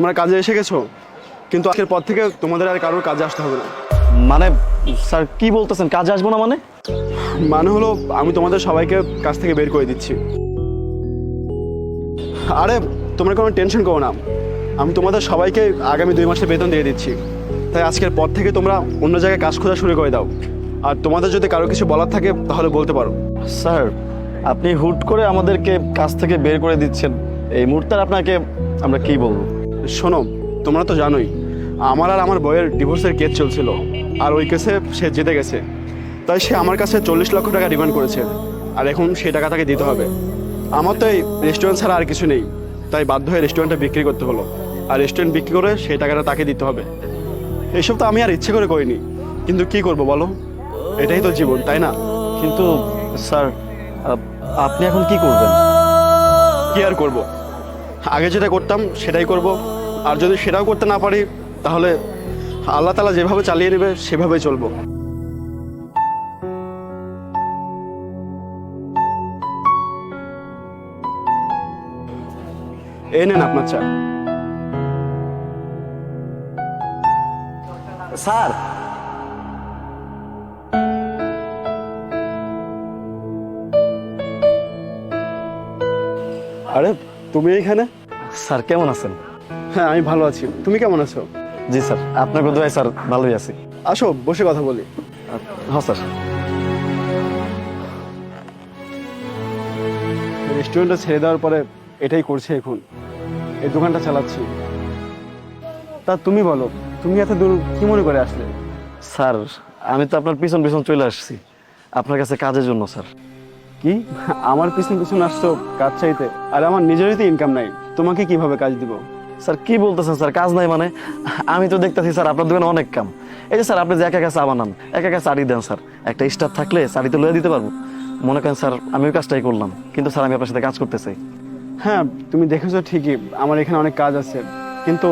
তোমরা কাজে এসে গেছো? কিন্তু আজকের পর থেকে তোমাদের আর কারোর কাজে আসতে হবে না। মানে স্যার কি বলতেছেন? কাজে আসব না মানে? মানে হলো আমি তোমাদের সবাইকে কাজ থেকে বের করে দিচ্ছি। আরে তোমরা কোনো টেনশন করো না। আমি তোমাদের সবাইকে আগামী দুই মাসের বেতন দিয়ে দিচ্ছি। তাই আজকের পর থেকে তোমরা অন্য জায়গায় কাজ খোঁজা শুরু করে দাও। আর তোমাদের যদি কারও কিছু বলার থাকে তাহলে বলতে পারো। স্যার আপনি হুট করে আমাদেরকে কাজ থেকে বের করে দিচ্ছেন। এই মুহূর্তে আপনাকে আমরা কি বলব? শোনো তোমরা তো জানোই আমার আর আমার বইয়ের ডিভোর্সের কেস চলছিল আর ওই কেসে সে জিতে গেছে। তাই সে আমার কাছে চল্লিশ লক্ষ টাকা ডিমান্ড করেছে আর এখন সেই টাকা তাকে দিতে হবে। আমার তো এই রেস্টুরেন্ট ছাড়া আর কিছু নেই তাই বাধ্য হয়ে রেস্টুরেন্টটা বিক্রি করতে হলো আর রেস্টুরেন্ট বিক্রি করে সেই টাকাটা তাকে দিতে হবে। এইসব তো আমি আর ইচ্ছে করে করিনি কিন্তু কি করব বলো? এটাই তো জীবন তাই না? কিন্তু স্যার আপনি এখন কি করবেন? কি আর করব? আগে যেটা করতাম সেটাই করব। আর যদি সেটাও করতে না পারি, তাহলে আল্লাহ তালা যেভাবে চালিয়ে নেবে, সেভাবেই চলবো। এই নেন আপনার চা। স্যার। আরে তুমি এইখানে স্যার কেমন আছেন? হ্যাঁ আমি ভালো আছি। তুমি কেমন আছো? জি স্যার আপনার বোধহয় স্যার ভালোই আছি। আসো বসে কথা বলি। হ্যাঁ স্যার। রেস্টুরেন্টটা ছেড়ে দেওয়ার পরে এটাই করছে এখন। এই দোকানটা চালাচ্ছি। তা তুমি বলো তুমি এত দূর কি মনে করে আসলে? স্যার আমি তো আপনার পিছন পিছন চলে আসছি। আপনার কাছে কাজের জন্য স্যার। কি? আমার পিছন পিছন আসছো কাজ চাইতে। আর আমার নিজেরই তো ইনকাম নাই। তোমাকে কীভাবে কাজ দিব? স্যার কি বলতেছেন স্যার? কাজ নাই মানে? আমি তো দেখতেছি স্যার আপনার দোকানে অনেক কাম। এই যে স্যার আপনি যে একা একা চা বানান একা একা চাড়ি দেন স্যার একটা স্টাফ থাকলে চাড়ি তো লয়ে দিতে পারব। মনে করেন স্যার আমি ওই কাজটাই করলাম কিন্তু স্যার আমি আপনার সাথে কাজ করতে চাই। হ্যাঁ তুমি দেখেছ ঠিকই আমার এখানে অনেক কাজ আছে। কিন্তু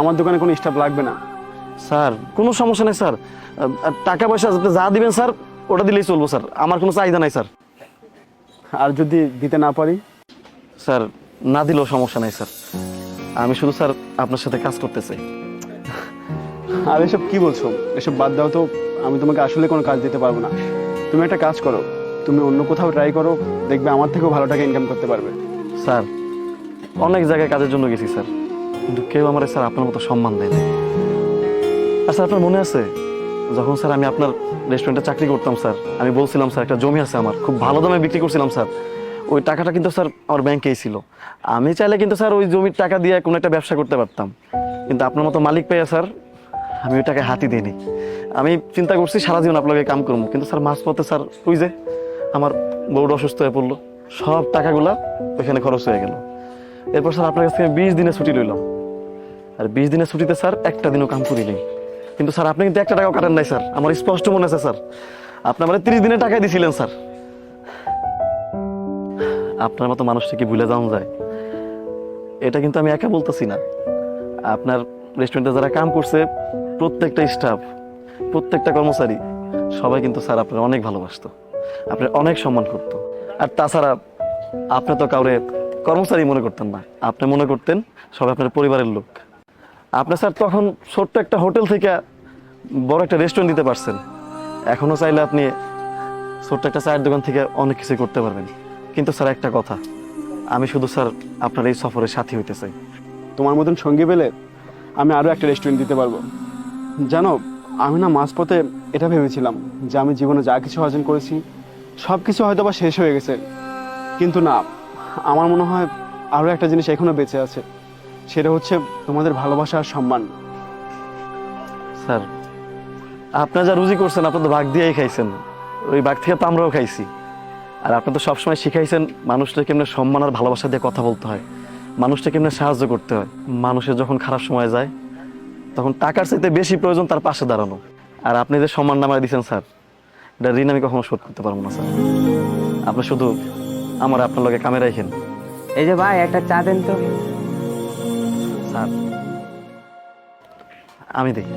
আমার দোকানে কোনো স্টাফ লাগবে না। স্যার কোনো সমস্যা নেই স্যার। টাকা পয়সা যা দিবেন স্যার ওটা দিলেই চলবো স্যার। আমার কোনো চাহিদা নাই স্যার। আর যদি দিতে না পারি? স্যার না দিলেও সমস্যা নাই স্যার। আমি শুধু স্যার আপনার সাথে কাজ করতে চাই। আর এসব কি বলছো? এসব বাদ দাও তো আমি তোমাকে আসলে কোনো কাজ দিতে পারব না। তুমি একটা কাজ করো তুমি অন্য কোথাও ট্রাই করো দেখবে আমার থেকেও ভালো টাকা ইনকাম করতে পারবে। স্যার অনেক জায়গায় কাজের জন্য গেছি স্যার। কিন্তু কেউ আমার স্যার আপনার মতো সম্মান দেয় না আর স্যার আপনার মনে আছে? যখন স্যার আমি আপনার রেস্টুরেন্টে চাকরি করতাম, স্যার, আমি বলছিলাম, স্যার, একটা জমি আছে আমার। খুব ভালো দামে বিক্রি করছিলাম, স্যার। ওই টাকাটা কিন্তু, স্যার, আমার ব্যাংকেই ছিল। আমি চাইলে কিন্তু, স্যার, ওই জমির টাকা দিয়ে কোনো একটা ব্যবসা করতে পারতাম। কিন্তু আপনার মতো মালিক পেয়ে স্যার, আমি ওই টাকা হাতি দিইনি। আমি চিন্তা করছি, সারা জীবন আপনাকে কাম করব। কিন্তু, স্যার, মাঝপথে, স্যার, ওই যে আমার বউটা অসুস্থ হয়ে পড়ল, সব টাকাগুলা ওইখানে খরচ হয়ে গেল। এরপর, স্যার, আপনার কাছ থেকে বিশ দিনের ছুটি লইলাম। আর বিশ দিনের ছুটিতে, স্যার, একটা দিনও কাম করি নেই কিন্তু স্যার, আপনি কিন্তু একটা টাকাও কাটেন নাই, স্যার। আমার স্পষ্ট মনে আছে, স্যার। আপনি আমার তিরিশ দিনের টাকাই দিছিলেন, স্যার। আপনার মতো মানুষটা কি ভুলে যাওয়া যায়। এটা কিন্তু আমি একা বলতেছি না। আপনার রেস্টুরেন্টে যারা কাম করছে, প্রত্যেকটা স্টাফ প্রত্যেকটা কর্মচারী, সবাই কিন্তু, স্যার, আপনার অনেক ভালোবাসতো। আপনার অনেক সম্মান করতো। আর তাছাড়া, আপনি তো কাউরে কর্মচারী মনে করতেন না। আপনি মনে করতেন, সবাই আপনার পরিবারের লোক। আপনি স্যার তখন ছোট্ট একটা হোটেল থেকে বড় একটা রেস্টুরেন্ট দিতে পারছেন। এখনও চাইলে আপনি ছোট্ট একটা চায়ের দোকান থেকে অনেক কিছু করতে পারবেন। কিন্তু স্যার, একটা কথা। আমি শুধু স্যার আপনার এই সফরের সাথী হইতে চাই। তোমার মতন সঙ্গী পেলে আমি আরও একটা রেস্টুরেন্ট দিতে পারব। জানো, আমি না মাঝপথে এটা ভেবেছিলাম যে আমি জীবনে যা কিছু অর্জন করেছি সব কিছু হয়তো বা শেষ হয়ে গেছে। কিন্তু না, আমার মনে হয় আরও একটা জিনিস এখনও বেঁচে আছে। সেটা হচ্ছে তোমাদের ভালোবাসা আর সম্মান। স্যার আপনি যা রুজি করছেন আপনি তো ভাগ দিয়েই খাইছেন। ওই ভাগ থেকে তো আমরাও খাইছি। আর আপনি তো সবসময় শিখাইছেন মানুষটা কেমনে সম্মান আর ভালোবাসা দিয়ে কথা বলতে হয়। মানুষটা কেমনে সাহায্য করতে হয়। মানুষের যখন খারাপ সময় যায় তখন টাকার চাইতে বেশি প্রয়োজন তার পাশে দাঁড়ানো। আর আপনি যে সম্মান নামায় দিয়েছেন স্যার এটা ঋণ আমি কখনো শোধ করতে পারব না স্যার। আপনি শুধু আমার আপনার লগে কামে রাখেন। এই যে ভাই একটা চা দেন তো। আমি দেখি।